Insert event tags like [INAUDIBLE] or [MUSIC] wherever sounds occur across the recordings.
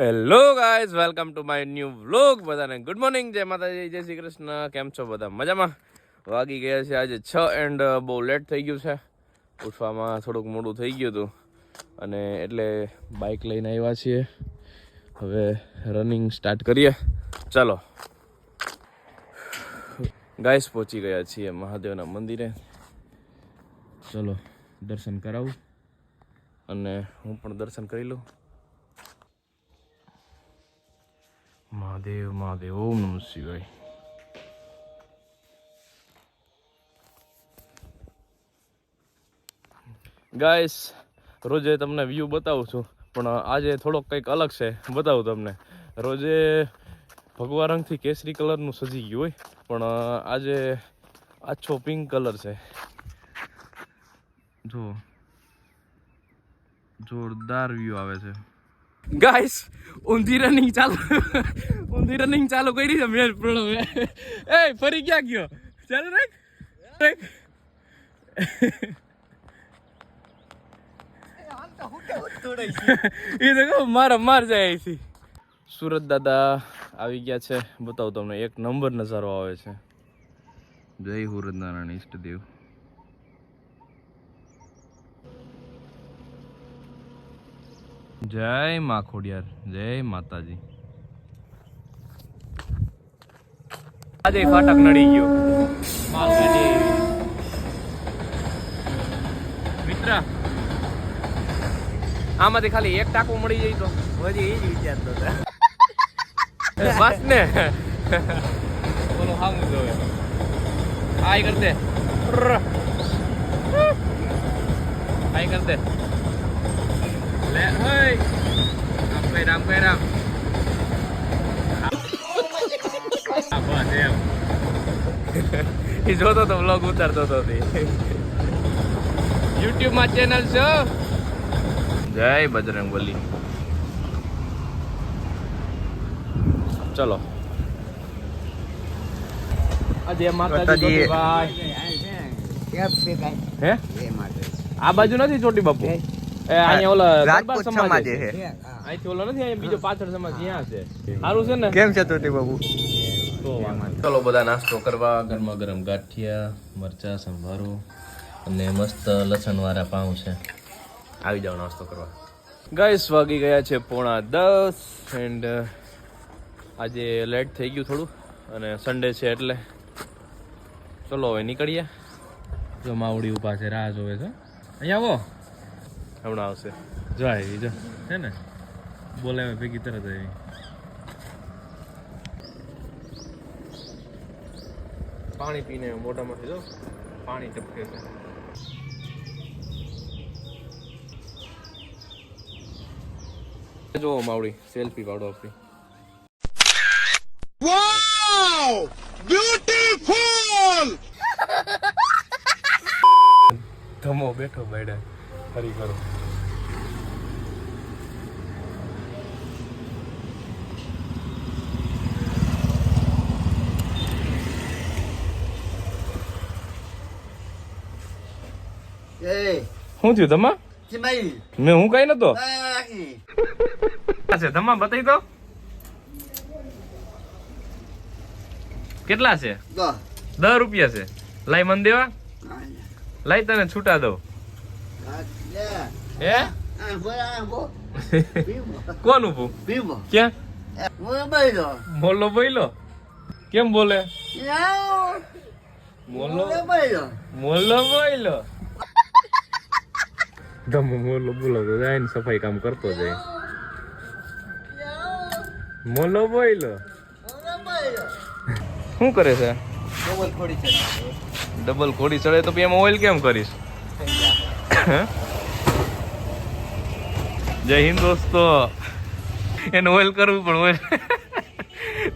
Hello guys welcome to my new vlog બધાને good morning જય માતાજી. જય શ્રી કૃષ્ણ. કેમ છો બધા? મજામાં? વાગી ગયા છે આજે છ એન્ડ બહુ લેટ થઈ ગયું છે. ઉઠવામાં થોડુંક મોડું થઈ ગયું હતું. અને એટલે બાઇક લઈને આવ્યા છીએ. હવે રનિંગ સ્ટાર્ટ કરીએ. ચાલો. ગાઈસ પહોંચી ગયા છીએ મહાદેવના મંદિરે. ચલો, દર્શન કરાવું. અને હું પણ દર્શન કરી લઉં. મહાદેવ મહાદેવ ઓમ નમ શિવાય ગાઈસ રોજે તમને વ્યૂ બતાવું છું પણ આજે થોડોક કંઈક અલગ છે બતાવું તમને. રોજે ભગવા રંગથી કેસરી કલરનું સજી ગયું હોય પણ આજે આછો પિંક કલર છે. જો જોરદાર વ્યૂ આવે છે. ગાઈસ ઊંધી રનિંગ ચાલુ ઊંધી રનિંગ ચાલુ કરી છે મેં પ્રણવ એ ફરી ક્યાં ગયો? ચાલુ રાખ. એ કહું, મારા, માર જાય અહીંથી. સુરત દાદા આવી ગયા છે. બતાવું તમને, એક નંબર નજારો આવે છે. જય સુરત નારાયણ, ઈષ્ટદેવ. જય મા ખોડિયાર જય માતાજી. આજે ફાટક નડી ગયો. મિત્ર આમાંથી ખાલી એક ટાકો મળી જાય તો? હજી એ જ વિચારતો હતો. બસ ને. બોલો હામું જોવે. આય કરતે આય કરતે લે હય આમ કઈ રામ કઈ રામ હા, બસ એમ એ જોતો તો વ્લોગ ઉતારતો હતો તે યુટ્યુબમાં ચેનલ છે જય બજરંગ બલી ચલો આજે માતાજી માતાજી. ભાઈ કેમ છે કાંઈ? હે એ માટે. આ બાજુ નથી ચોટી બાપુ હે? એ અહીંયા ઓલા રાજપૂત સમાજ છે. છે. અહીંથી ઓલો નથી અહીંયા બીજો પાછળ સમાજ ત્યાં છે. સારું છે ને? કેમ છે તોટી બાબુ? ચલો બધા નાસ્તો કરવા ગરમા ગરમ ગાંઠિયા મરચા સંભારો અને મસ્ત લસણ વાળા પાઉં છે. આવી જાવ નાસ્તો કરવા. ગાઈસ વાગી ગયા છે પોણા દસ એન્ડ આજે લેટ થઈ ગયું થોડું અને સન્ડે છે એટલે. ચલો હવે નીકળીએ. જો માવડી ઊભા છે રાહ જોવે છે. અહીંયા આવો. હમણાં આવશે. જો આવી જો. હે ને? બોલાવે ભેગી તરત આવી. પાણી પીને મોઢામાંથી જો. પાણી ટપકે છે. જો માવડી સેલ્ફી પાડો આપણી. ધમો બેઠો બેડે. ફરી કરો એ. શું થયું તમા મેં હું કઈ નતો. છે તમા બતાવી દો. કેટલા છે? દસ રૂપિયા છે. લાઈ મન દેવા. લાઈ તને છૂટા દઉં. હે. કોણ ઉભું ક્યાં? બોલો બોલો. કેમ બોલે? મોલો બોલ બોલો. ધમો મોલ્લો બોલો તો જાય ને સફાઈ કામ કરતો જાય. મોલો બોલો. શું કરે છે? ડબલ ઘોડી ચડે તો એમાં ઓઇલ કેમ કરીશ? જય હિન્દ દોસ્તો. એને ઓઇલ કરવું પણ ઓઇલ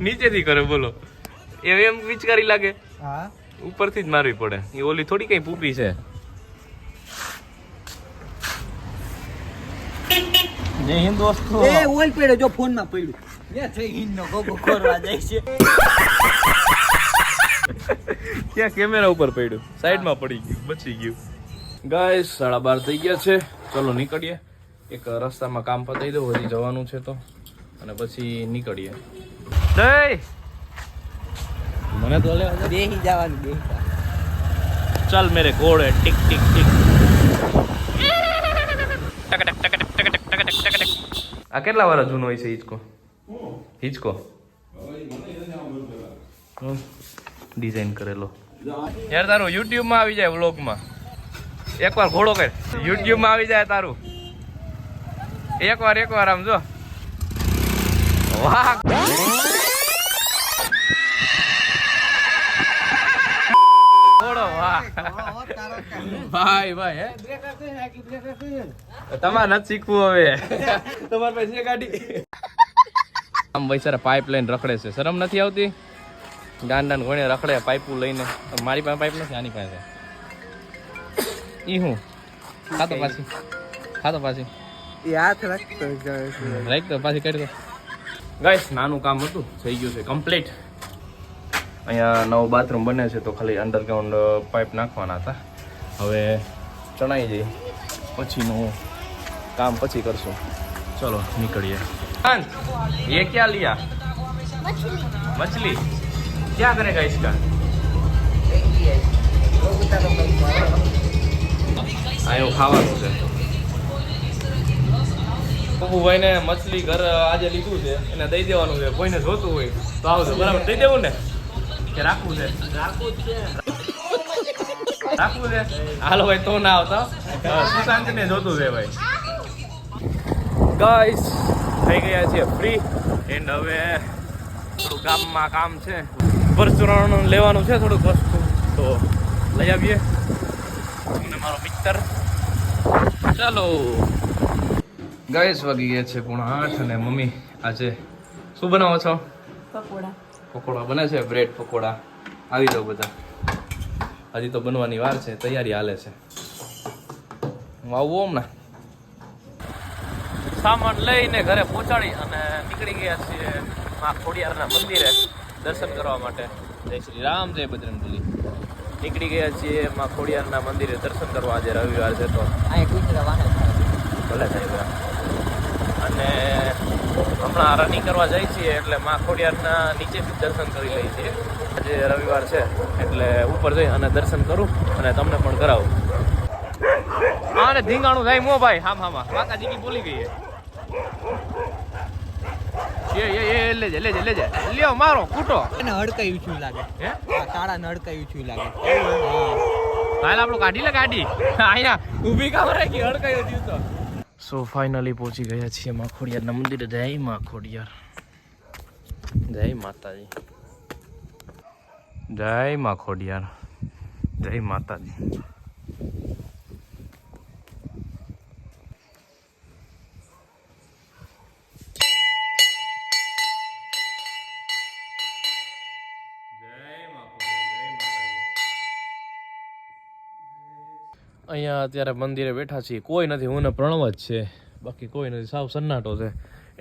નીચેથી કરે બોલો. એ એમ વિચકારી લાગે. હા. ઉપરથી જ મારવી પડે. એ ઓલી થોડી કઈ પૂપી છે. જય હિન્દ દોસ્તો. એ ઓઇલ પડે જો ફોનમાં પડ્યું લે થઈ હિન્દ નો ગોગો કરવા જાય છે. ક્યાં કેમેરા ઉપર પડ્યું? સાઈડમાં પડી ગયું બચી ગયું. ગાય સાડા બાર થઈ ગયા છે. ચલો નીકળીએ. એક રસ્તામાં કામ પતાવી દઉં હજી જવાનું છે તો. અને પછી નીકળીએ. મને તો બે જવાનું બે ચાલ મેરે ઘોડે ટીક ટીક ટીક. આ કેટલા વાર જૂનો હોય છે હિચકો? હિચકો? ડિઝાઇન કરેલો. યાર તારું યુટ્યુબમાં આવી જાય વ્લોગમાં. એકવાર ઘોડો કર. યુટ્યુબમાં આવી જાય તારું. એકવાર એકવાર આમ જો. વાહ. ભાઈ ભાઈ, હે? તમારે નથી શીખવું હવે. તમારે પાસે કાઢી આમ આમ બૈસારા પાઇપલાઇન રખડે છે. શરમ નથી આવતી? ગાંડાને ઘોડે રખડે, પાઇપું લઈને. મારી પાસે પાઇપ નથી, આની પાસે. ઈ હું? ખાતો પાછી. ખાતો પાછી. એ હાથ રાખતો જાય છે રાઈટ તો પાછી કરી દો ગાઈસ નાનું કામ હતું થઈ ગયું છે કમ્પ્લીટ અહીંયા નવું બાથરૂમ બને છે તો ખાલી અંડરગ્રાઉન્ડ પાઇપ નાખવાના હતા હવે ચણાઈ જઈ પછીનું કામ પછી કરશું ચલો નીકળીએ અંત ये क्या लिया मछली क्या करेगा इसका આ એવું ખાવાનું છે પપ્પુભાઈ ને મછલી ઘર આજે લીધું છે. એને દઈ દેવાનું છે. કોઈને જોતું હોય તો આવજો. બરાબર? દઈ દેવું ને? કે રાખવું છે? રાખવું છે. હાલો ભાઈ તો ના આવતા. સુશાંત ને જોતું છે ભાઈ. ગાઈસ થઈ ગયા છીએ ફ્રી એન્ડ હવે થોડું ગામમાં કામ છે. પરચુરણ લેવાનું છે થોડુંક વસ્તુ. તો લઈ આવીએ. તમને મારો મિત્ર ચાલો. ગાઈસ વાગી ગયા છે પૂણા આઠ અને મમ્મી આજે શું બનાવો છો? પકોડા. પકોડા બને છે બ્રેડ પકોડા. આવી જાઓ બધા. હજી તો બનવાની વાર છે તૈયારી હાલે છે. હું આવું હમણાં. સામાન લઈને ઘરે પહોંચાડી અને નીકળી ગયા છીએ મા ખોડિયારના મંદિરે દર્શન કરવા માટે. જય શ્રી રામ જય બજરંગબલી નીકળી ગયા છીએ મા ખોડિયારના મંદિરે દર્શન કરવા. આજે રવિવાર છે તો. આ ભલે સાહેબ અને હમણાં રનિંગ કરવા જાય છીએ એટલે મા ખોડિયારના નીચેથી દર્શન કરી લઈએ છીએ. આજે રવિવાર છે એટલે ઉપર જઈ અને દર્શન કરું અને તમને પણ કરાવું. હા ને ધીંગાણું થાય મો ભાઈ હા હા કાકા કી બોલી ગઈ એ એ એ લેજે લેજે લેજે. લ્યો મારો કૂટો. એને હડકાયું છું લાગે. હે? તાળા ને હડકાયું છું લાગે. હાલ આપણું કાઢી લે ગાડી. અહીંયા ઊભી કામ રાખી હડકાઈ હતી તો. સો ફાઇનલી પહોંચી ગયા છીએ માખોડિયારના મંદિર. જય માં ખોડિયાર જય માતાજી. જય માં ખોડિયાર જય માતાજી. અહીંયા અત્યારે મંદિરે બેઠા છીએ. કોઈ નથી હું પ્રણવ જ છે. બાકી કોઈ નથી સાવ સન્નાટો છે.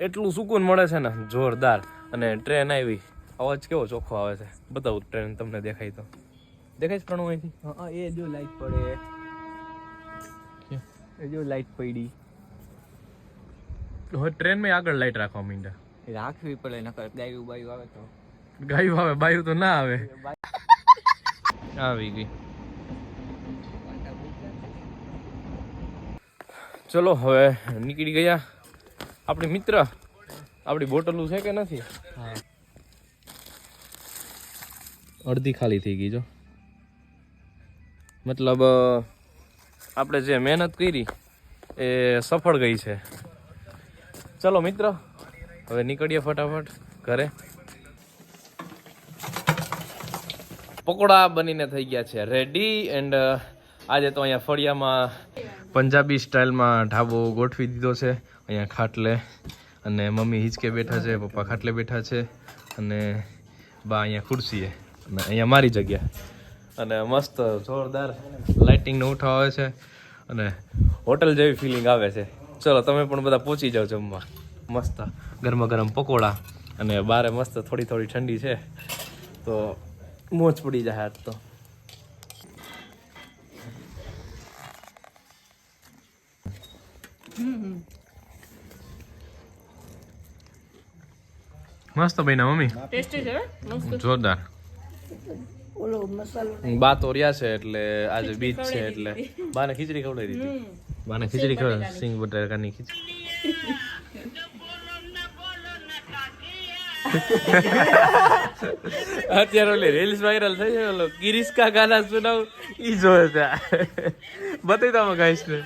એટલું સુકૂન મળે છે ને જોરદાર. અને ટ્રેન આવી. અવાજ કેવો ચોખ્ખો આવે છે? બતાવું ટ્રેન તમને દેખાય તો. દેખાય પ્રણવ અહીંથી? હા એ જો લાઈટ પડે. એ જો લાઈટ પડી. હવે ટ્રેનમાં આગળ લાઈટ રાખવા માંડ્યા. રાખવી પડે નકર ગાયું બાયું આવે તો. ગાયું આવે બાયું તો ના આવે. આવી ગઈ. ચલો હવે નીકળી ગયા આપણી મિત્ર. આપણી બોટલું છે કે નથી? અડધી ખાલી થઈ ગઈ જો. મતલબ આપણે જે મહેનત કરી એ સફળ ગઈ છે. ચલો મિત્ર હવે નીકળીએ ફટાફટ ઘરે. પકોડા બનીને થઈ ગયા છે. રેડી એન્ડ આજે તો અહીંયા ફળિયામાં પંજાબી સ્ટાઇલમાં ઢાબો ગોઠવી દીધો છે. અહીંયા ખાટલે અને મમ્મી હિંચકે બેઠા છે, પપ્પા ખાટલે બેઠા છે અને બા અહીંયા ખુરશીએ અને અહીંયા મારી જગ્યા. અને મસ્ત જોરદાર લાઇટિંગનો ઉઠાવ આવે છે અને હોટલ જેવી ફિલિંગ આવે છે. ચલો, તમે પણ બધા પહોંચી જાઓ જમવા. મસ્ત ગરમા ગરમ પકોડા અને બારે મસ્ત થોડી થોડી ઠંડી છે. તો મોજ પડી જાય આજ તો. મસ્ત બન્યા મમ્મી. ટેસ્ટી છે મસ્ત. જોરદાર. ઓલો મસાલો. બા તો રહ્યા છે એટલે આજે બીચ છે એટલે બાને ખીચડી ખવડાવી દીધી. બાને ખીચડી ખવડાવી સિંગ બટાકાની ખીચડી. અત્યારે ઓલી રીલ્સ વાયરલ થઈ છે ઓલો ગિરીશ કા ગાના સુનાવ ઈ જોયે ત્યાં બતાવી દો ગાઈશ ને.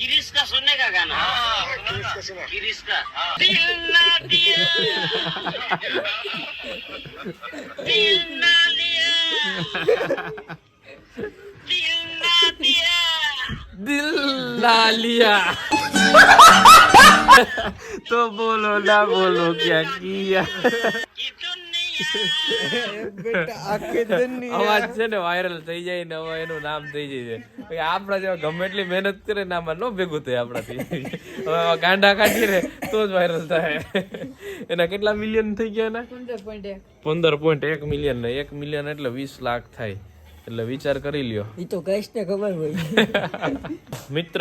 किरिस का सुनने का गाना किरिस का दिल ना दिया दिल ना लिया दिल ना दिया दिल ना लिया तो बोलो ना बोलो क्या किया [LAUGHS] અવાજ છે ને વાયરલ થઈ જાય ને હવે એનું નામ થઈ જાય છે. આપણા જેવા ગમે એટલી મહેનત કરે ને આમાં ન ભેગું થાય આપણાથી. હવે ગાંડા કાઢી રે તો જ વાયરલ થાય. એના કેટલા મિલિયન થઈ ગયા એના? પંદર પોઈન્ટ એક. મિલિયન ને. એક મિલિયન એટલે વીસ લાખ થાય. એટલે વિચાર કરી લ્યો. એ તો કઈશ ને ખબર હોય. [LAUGHS] મિત્ર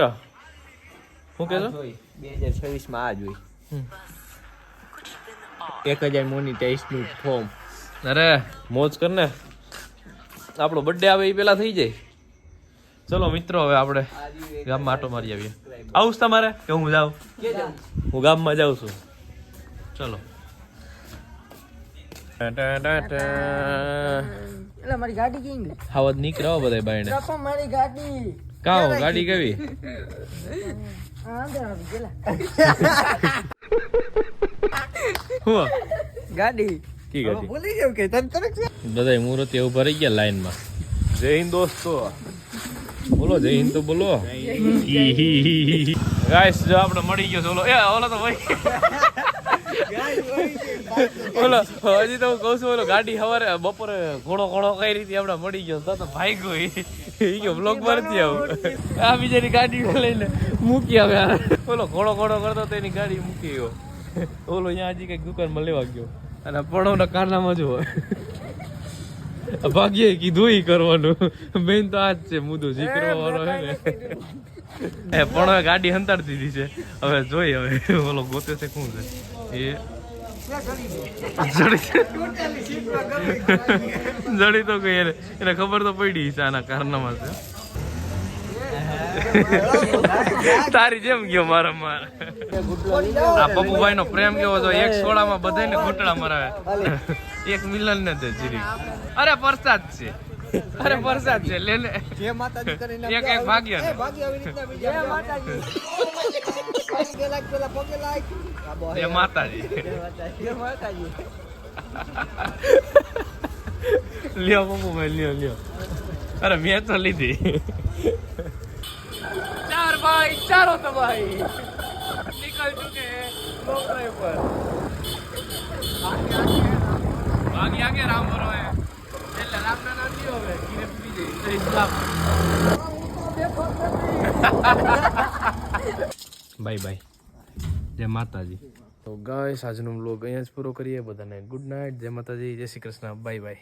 હું કહેતો બે હજાર છવ્વીસમાં આ જોઈ એક હજાર મોનિટાઈઝનું ફોર્મ અરે મોજ કર ને. આપણો બર્થડે આવે એ પેલા થઈ જાય. ચલો મિત્રો હવે આપણે ગામમાં આટો મારી આવીએ. આવું છે તમારે? કે હું જાઉં? હું ગામમાં જાઉં છું. ચલો. મારી ગાડી કેમ ગઈ? આવાજ બધા બાયણે. મારી ગાડી. કેવી [LAUGHS] આ અંદર આવી ગયેલા હું ગાડી. કી ગાડી? ભૂલી ગયો કે તન તરક છે બધા મૂર્તિ ઊભા રહી ગયા લાઈનમાં. જય હિન્દ દોસ્તો. બોલો જય હિન્દ તો બોલો. ગાઈસ જો આપણે મળી ગયો ઓલો એ ઓલો તો ભાઈ. ઓલો હજી તો હું કહું છું ઓલો ગાડી સવારે બપોરે ઘોડો ઘોડો કઈ રીતે આપણે મળી ગયો તો તો ભાઈ ગયો ઈ ગયો બ્લોક મારતી આવું. આ બીજાની ગાડી લઈને મૂકી આવે ઓલો ઘોડો ઘોડો કરતો તો એની ગાડી મૂકી ગયો [LAUGHS] ઓલો અહીંયા હજી કંઈક દુકાનમાં લેવા ગયો. અને પણોના કારનામાં જો [LAUGHS] ભાગ્યે કીધું ઈ કરવાનું. મેન તો આ જ છે મુદો જી કરવા વાળો હે ને. [LAUGHS] એ પણ ગાડી હંતાડી દીધી છે હવે જોઈ હવે ઓલો ગોતે છે શું છે? એ જડી તો એને એને ખબર તો પડી છે આના કારનામાં છે. તારી જેમ ગયો મારા માર. આ પપ્પુભાઈ નો પ્રેમ કેવો તો એક સોળામાં બધાને ઘૂંટડા મરાવે. એક મિલન ને દે જીરી. અરે પ્રસાદ છે. અરે પ્રસાદ છે લે લે. જે માતાજી કરીને એક એક ભાગ્ય ને. એ ભાગ્ય આવી રીતના બીજા જય માતાજી. પગે લાગ પેલા પગે લાગ આ માતાજી. જય માતાજી. લ્યો પપ્પુભાઈ લ્યો લ્યો. અરે મેં તો લીધી. ચાર ભાઈ ચારો તો ભાઈ. નીકળ ચુકે નોકરી પર ભાગી આગે રામ ભરો હે એટલે રામ ના નામ નહીં હવે ગીરે પી જઈ તો ઇસ્લામ બાય બાય. જય માતાજી. તો ગાઈસ આજનો બ્લોગ અહીંયા જ પૂરો કરીએ. બધાને ગુડ નાઇટ જય માતાજી જય શ્રી કૃષ્ણ. Bye bye